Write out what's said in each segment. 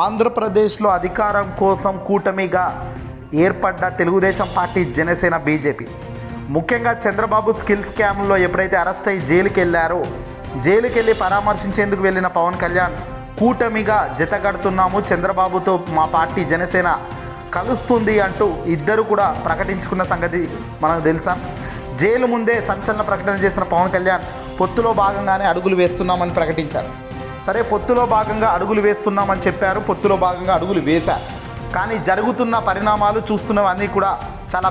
ఆంధ్రప్రదేశ్లో అధికారం కోసం కూటమిగా ఏర్పడ్డ తెలుగుదేశం పార్టీ జనసేన బీజేపీ. ముఖ్యంగా చంద్రబాబు స్కిల్ స్కామ్లో ఎప్పుడైతే అరెస్ట్ అయ్యి జైలుకి వెళ్ళారో జైలుకి వెళ్ళి పరామర్శించేందుకు వెళ్ళిన పవన్ కళ్యాణ్ కూటమిగా జతగడుతున్నాము చంద్రబాబుతో మా పార్టీ జనసేన కలుస్తుంది అంటూ ఇద్దరు కూడా ప్రకటించుకున్న సంగతి మనకు తెలుసా? జైలు ముందే సంచలన ప్రకటన చేసిన పవన్ కళ్యాణ్ పొత్తులో భాగంగానే అడుగులు వేస్తున్నామని ప్రకటించారు. సరే పొత్తులో భాగంగా అడుగులు వేస్తున్నామని చెప్పారు పొత్తులో భాగంగా అడుగులు వేశారు కానీ జరుగుతున్న పరిణామాలు చూస్తున్నవన్నీ కూడా చాలా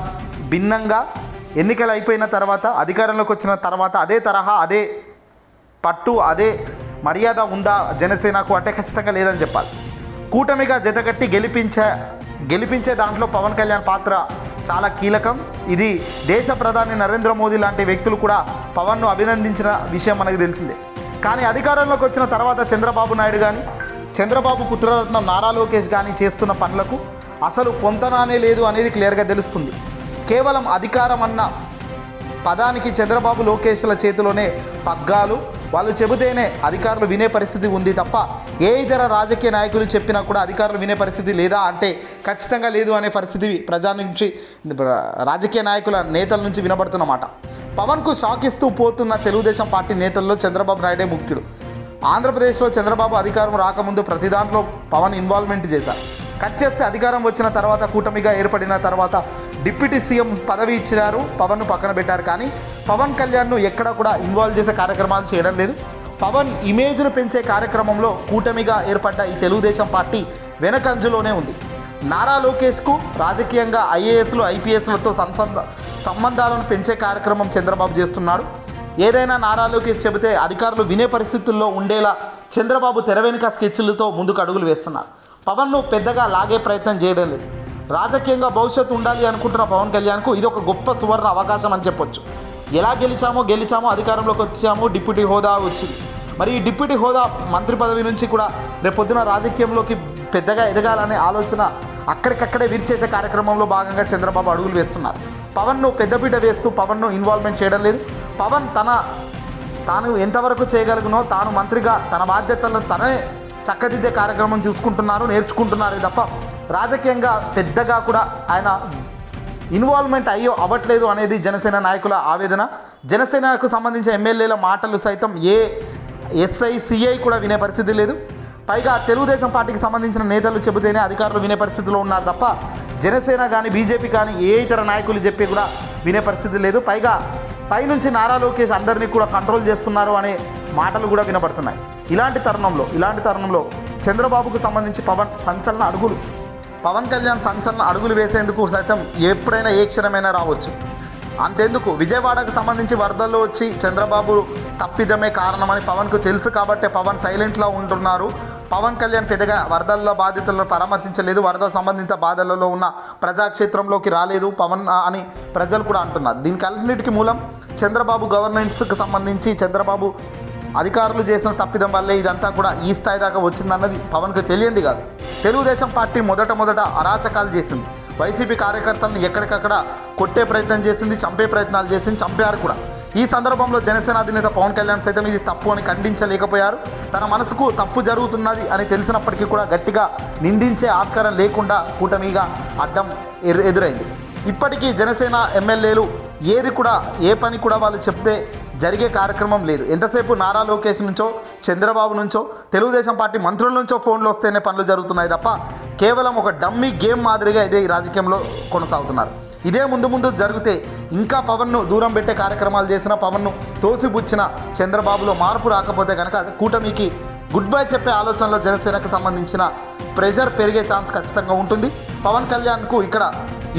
భిన్నంగా ఎన్నికలు అయిపోయిన తర్వాత అధికారంలోకి వచ్చిన తర్వాత అదే తరహా అదే పట్టు అదే మర్యాద ఉందా జనసేనకు అంటే ఖచ్చితంగా లేదని చెప్పాలి. కూటమిగా జతగట్టి గెలిపించే గెలిపించే దాంట్లో పవన్ కళ్యాణ్ పాత్ర చాలా కీలకం. ఇది దేశ ప్రధాని నరేంద్ర మోదీ లాంటి వ్యక్తులు కూడా పవన్ను అభినందించిన విషయం మనకు తెలిసిందే. కానీ అధికారంలోకి వచ్చిన తర్వాత చంద్రబాబు నాయుడు కానీ చంద్రబాబు పుత్రరత్నం నారా లోకేష్ కానీ చేస్తున్న పనులకు అసలు పొంతనానే లేదు అనేది క్లియర్గా తెలుస్తుంది. కేవలం అధికారం అన్న పదానికి చంద్రబాబు లోకేష్ల చేతిలోనే పగ్గాలు వాళ్ళు చెబితేనే అధికారులు వినే పరిస్థితి ఉంది తప్ప ఏ ఇతర రాజకీయ నాయకులు చెప్పినా కూడా అధికారులు వినే పరిస్థితి లేదా అంటే ఖచ్చితంగా లేదు అనే పరిస్థితి ప్రజా నుంచి రాజకీయ నాయకుల నేతల నుంచి వినబడుతున్నమాట. పవన్కు షాక్ ఇస్తూ పోతున్న తెలుగుదేశం పార్టీ నేతల్లో చంద్రబాబు నాయుడే ముఖ్యుడు. ఆంధ్రప్రదేశ్లో చంద్రబాబు అధికారం రాకముందు ప్రతి దాంట్లో పవన్ ఇన్వాల్వ్మెంట్ చేశారు. కట్ చేస్తే అధికారం వచ్చిన తర్వాత కూటమిగా ఏర్పడిన తర్వాత డిప్యూటీ సీఎం పదవి ఇచ్చినారు పవన్ను పక్కన పెట్టారు. కానీ పవన్ కళ్యాణ్ను ఎక్కడ కూడా ఇన్వాల్వ్ చేసే కార్యక్రమాలు చేయడం లేదు. పవన్ ఇమేజ్ను పెంచే కార్యక్రమంలో కూటమిగా ఏర్పడ్డ ఈ తెలుగుదేశం పార్టీ వెనకంజులోనే ఉంది. నారా లోకేష్కు రాజకీయంగా ఐఏఎస్లు ఐపీఎస్లతో సంసంద సంబంధాలను పెంచే కార్యక్రమం చంద్రబాబు చేస్తున్నాడు. ఏదైనా నారా లోకేష్ చెబితే అధికారులు వినే పరిస్థితుల్లో ఉండేలా చంద్రబాబు తెర వెనుక స్కెచ్లతో ముందుకు అడుగులు వేస్తున్నారు. పవన్ను పెద్దగా లాగే ప్రయత్నం చేయడం లేదు. రాజకీయంగా భవిష్యత్తు ఉండాలి అనుకుంటున్న పవన్ కళ్యాణ్కు ఇది ఒక గొప్ప సువర్ణ అవకాశం అని చెప్పొచ్చు. ఎలా గెలిచామో గెలిచామో అధికారంలోకి వచ్చామో డిప్యూటీ హోదా వచ్చింది. మరి ఈ డిప్యూటీ హోదా మంత్రి పదవి నుంచి కూడా రేపొద్దున రాజకీయంలోకి పెద్దగా ఎదగాలనే ఆలోచన అక్కడికక్కడే విరిచేసే కార్యక్రమంలో భాగంగా చంద్రబాబు అడుగులు వేస్తున్నారు. పవన్ను పెద్దపీట వేస్తూ పవన్ను ఇన్వాల్వ్మెంట్ చేయడం లేదు. పవన్ తన తాను ఎంతవరకు చేయగలుగునో తాను మంత్రిగా తన బాధ్యతలను తనే చక్కదిద్దే కార్యక్రమం చూసుకుంటున్నారు నేర్చుకుంటున్నారు తప్ప రాజకీయంగా పెద్దగా కూడా ఆయన ఇన్వాల్వ్మెంట్ అయ్యో అవ్వట్లేదు అనేది జనసేన నాయకుల ఆవేదన. జనసేనకు సంబంధించిన ఎమ్మెల్యేల మాటలు సైతం ఏ ఎస్ఐ సిఐ కూడా వినే పరిస్థితి లేదు. పైగా తెలుగుదేశం పార్టీకి సంబంధించిన నేతలు చెబితేనే అధికారులు వినే పరిస్థితిలో ఉన్నారు తప్ప జనసేన కానీ బీజేపీ కానీ ఏ ఇతర నాయకులు చెప్పి కూడా వినే పరిస్థితి లేదు. పైగా పైనుంచి నారా లోకేష్ అందరినీ కూడా కంట్రోల్ చేస్తున్నారు అనే మాటలు కూడా వినబడుతున్నాయి. ఇలాంటి తరుణంలో ఇలాంటి తరుణంలో చంద్రబాబుకు సంబంధించి పవన్ సంచలన అడుగులు పవన్ కళ్యాణ్ సంచలన అడుగులు వేసేందుకు సైతం ఎప్పుడైనా ఏ క్షణమైనా రావచ్చు. అంతెందుకు? విజయవాడకు సంబంధించి వరదల్లో వచ్చి చంద్రబాబు తప్పిదమే కారణమని పవన్కు తెలుసు కాబట్టే పవన్ సైలెంట్లో ఉంటున్నారు. పవన్ కళ్యాణ్ పెద్దగా వరదల్లో బాధితులను పరామర్శించలేదు. వరద సంబంధిత బాధలలో ఉన్న ప్రజాక్షేత్రంలోకి రాలేదు పవన్ అని ప్రజలు కూడా అంటున్నారు. దీనికన్నిటికీ మూలం చంద్రబాబు గవర్నెన్స్కి సంబంధించి చంద్రబాబు అధికారులు చేసిన తప్పిదం వల్లే ఇదంతా కూడా ఈ స్థాయి దాకా వచ్చిందన్నది పవన్కు తెలియంది కాదు. తెలుగుదేశం పార్టీ మొదట మొదట అరాచకాలు చేసింది. వైసీపీ కార్యకర్తలను ఎక్కడికక్కడ కొట్టే ప్రయత్నం చేసింది చంపే ప్రయత్నాలు చేసింది చంపారు కూడా. ఈ సందర్భంలో జనసేన అధినేత పవన్ కళ్యాణ్ సైతం ఇది తప్పు అని ఖండించలేకపోయారు. తన మనసుకు తప్పు జరుగుతున్నది అని తెలిసినప్పటికీ కూడా గట్టిగా నిందించే ఆస్కారం లేకుండా కూటమిగా అడ్డం ఎదు- ఎదురైంది. ఇప్పటికీ జనసేన ఎమ్మెల్యేలు ఏది కూడా ఏ పని కూడా వాళ్ళు చెప్తే జరిగే కార్యక్రమం లేదు. ఎంతసేపు నారా లోకేష్ నుంచో చంద్రబాబు నుంచో తెలుగుదేశం పార్టీ మంత్రుల నుంచో ఫోన్లు వస్తేనే పనులు జరుగుతున్నాయి తప్ప కేవలం ఒక డమ్మీ గేమ్ మాదిరిగా ఇదే ఈ రాజకీయంలో కొనసాగుతున్నారు. ఇదే ముందు ముందు జరిగితే ఇంకా పవన్ను దూరం పెట్టే కార్యక్రమాలు చేసిన పవన్ను తోసిపుచ్చిన చంద్రబాబులో మార్పు రాకపోతే కనుక కూటమికి గుడ్ బై చెప్పే ఆలోచనలో జనసేనకు సంబంధించిన ప్రెషర్ పెరిగే ఛాన్స్ ఖచ్చితంగా ఉంటుంది. పవన్ కళ్యాణ్కు ఇక్కడ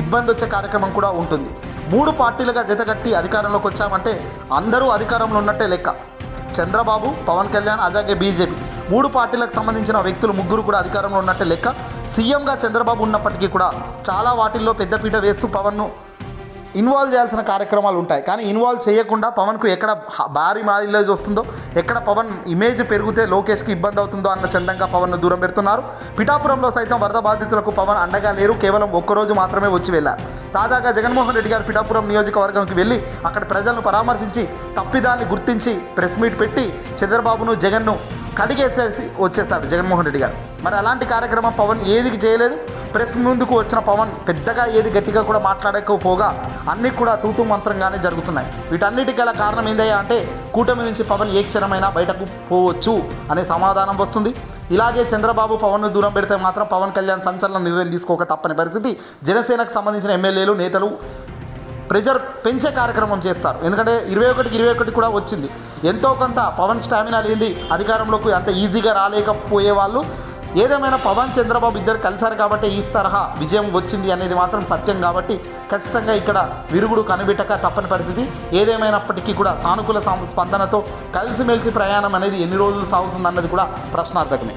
ఇబ్బంది వచ్చే కార్యక్రమం కూడా ఉంటుంది. మూడు పార్టీలుగా జతగట్టి అధికారంలోకి వచ్చామంటే అందరూ అధికారంలో ఉన్నట్టే లెక్క. చంద్రబాబు పవన్ కళ్యాణ్ అలాగే బీజేపీ. మూడు పార్టీలకు సంబంధించిన వ్యక్తులు ముగ్గురు కూడా అధికారంలో ఉన్నట్టే లెక్క. సీఎంగా చంద్రబాబు ఉన్నప్పటికీ కూడా చాలా వాటిల్లో పెద్దపీట వేస్తూ పవన్ను ఇన్వాల్వ్ చేయాల్సిన కార్యక్రమాలు ఉంటాయి. కానీ ఇన్వాల్వ్ చేయకుండా పవన్కు ఎక్కడ భారీ మైలేజ్ వస్తుందో ఎక్కడ పవన్ ఇమేజ్ పెరిగితే లోకేష్కి ఇబ్బంది అవుతుందో అన్న చందంగా పవన్ను దూరం పెడుతున్నారు. పిఠాపురంలో సైతం వరద బాధితులకు పవన్ అండగా లేరు. కేవలం ఒక్కరోజు మాత్రమే వచ్చి వెళ్ళారు. తాజాగా జగన్మోహన్ రెడ్డి గారు పిఠాపురం నియోజకవర్గంకి వెళ్ళి అక్కడ ప్రజలను పరామర్శించి తప్పిదాన్ని గుర్తించి ప్రెస్ మీట్ పెట్టి చంద్రబాబును జగన్ను కడిగేసేసి వచ్చేస్తాడు జగన్మోహన్ రెడ్డి గారు. మరి అలాంటి కార్యక్రమం పవన్ ఏది చేయలేదు? ప్రెస్ ముందుకు వచ్చిన పవన్ పెద్దగా ఏది గట్టిగా కూడా మాట్లాడకపోగా అన్నీ కూడా తూతు మంత్రంగానే జరుగుతున్నాయి. వీటన్నిటికీ గల కారణం ఏందయ్యా అంటే కూటమి నుంచి పవన్ ఏ క్షణమైనా బయటకు పోవచ్చు అనే సమాధానం వస్తుంది. ఇలాగే చంద్రబాబు పవన్ను దూరం పెడితే మాత్రం పవన్ కళ్యాణ్ సంచలన నిర్ణయం తీసుకోక తప్పని పరిస్థితి. జనసేనకు సంబంధించిన ఎమ్మెల్యేలు నేతలు ప్రెషర్ పెంచే కార్యక్రమం చేస్తారు. ఎందుకంటే ఇరవై ఒకటికి ఇరవై ఒకటి కూడా వచ్చింది. ఎంతో కొంత పవన్ స్టామినా లేని అధికారంలోకి అంత ఈజీగా రాలేకపోయే వాళ్ళు ఏదేమైనా పవన్ చంద్రబాబు ఇద్దరు కలిశారు కాబట్టి ఈ తరహా విజయం వచ్చింది అనేది మాత్రం సత్యం కాబట్టి ఖచ్చితంగా ఇక్కడ విరుగుడు కనిపెట్టక తప్పని పరిస్థితి. ఏదేమైనప్పటికీ కూడా సానుకూల స్పందనతో కలిసిమెలిసి ప్రయాణం అనేది ఎన్ని రోజులు సాగుతుందన్నది కూడా ప్రశ్నార్థకమే.